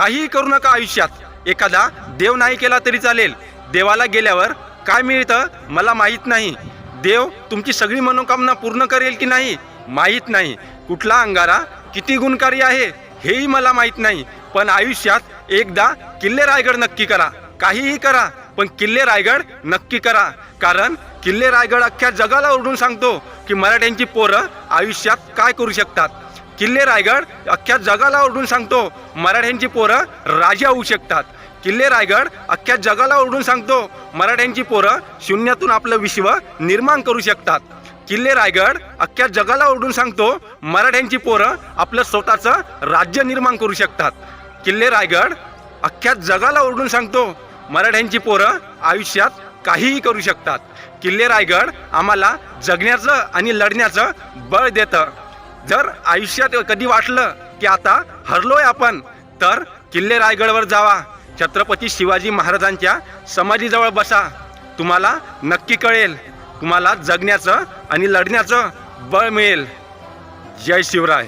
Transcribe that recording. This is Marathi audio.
काहीही करू नका आयुष्यात. एखादा देव नाही केला तरी चालेल. देवाला गेल्यावर काय मिळतं मला माहीत नाही. देव तुमची सगळी मनोकामना पूर्ण करेल की नाही? माहीत नाही. कुठला अंगारा किती गुणकारी आहे हेही मला माहीत नाही. पण आयुष्यात एकदा किल्ले रायगड नक्की करा. काहीही करा पण किल्ले रायगड नक्की करा. कारण किल्ले रायगड अख्ख्या जगाला ओरडून सांगतो की मराठ्यांची पोरं आयुष्यात काय करू शकतात? किल्ले रायगड अख्ख्या जगाला ओरडून सांगतो. मराठ्यांची पोरं राजा होऊ शकतात. किल्ले रायगड अख्ख्या जगाला ओरडून सांगतो. मराठ्यांची पोरं शून्यातून आपलं विश्व निर्माण करू शकतात. किल्ले रायगड अख्ख्या जगाला ओरडून सांगतो. मराठ्यांची पोरं आपलं स्वतःचं राज्य निर्माण करू शकतात. किल्ले रायगड अख्ख्या जगाला ओरडून सांगतो. मराठ्यांची पोरं आयुष्यात काहीही करू शकतात. किल्ले रायगड आम्हाला जगण्याचं आणि लढण्याचं बळ देतं. जर आयुष्यात कधी वाटलं की आता हरलोय आपण तर किल्ले रायगडवर जावा. छत्रपती शिवाजी महाराजांच्या समाधीजवळ बसा. तुम्हाला नक्की कळेल तुम्हाला जगण्याचं आणि लढण्याचं बळ मिळेल. जय शिवराय.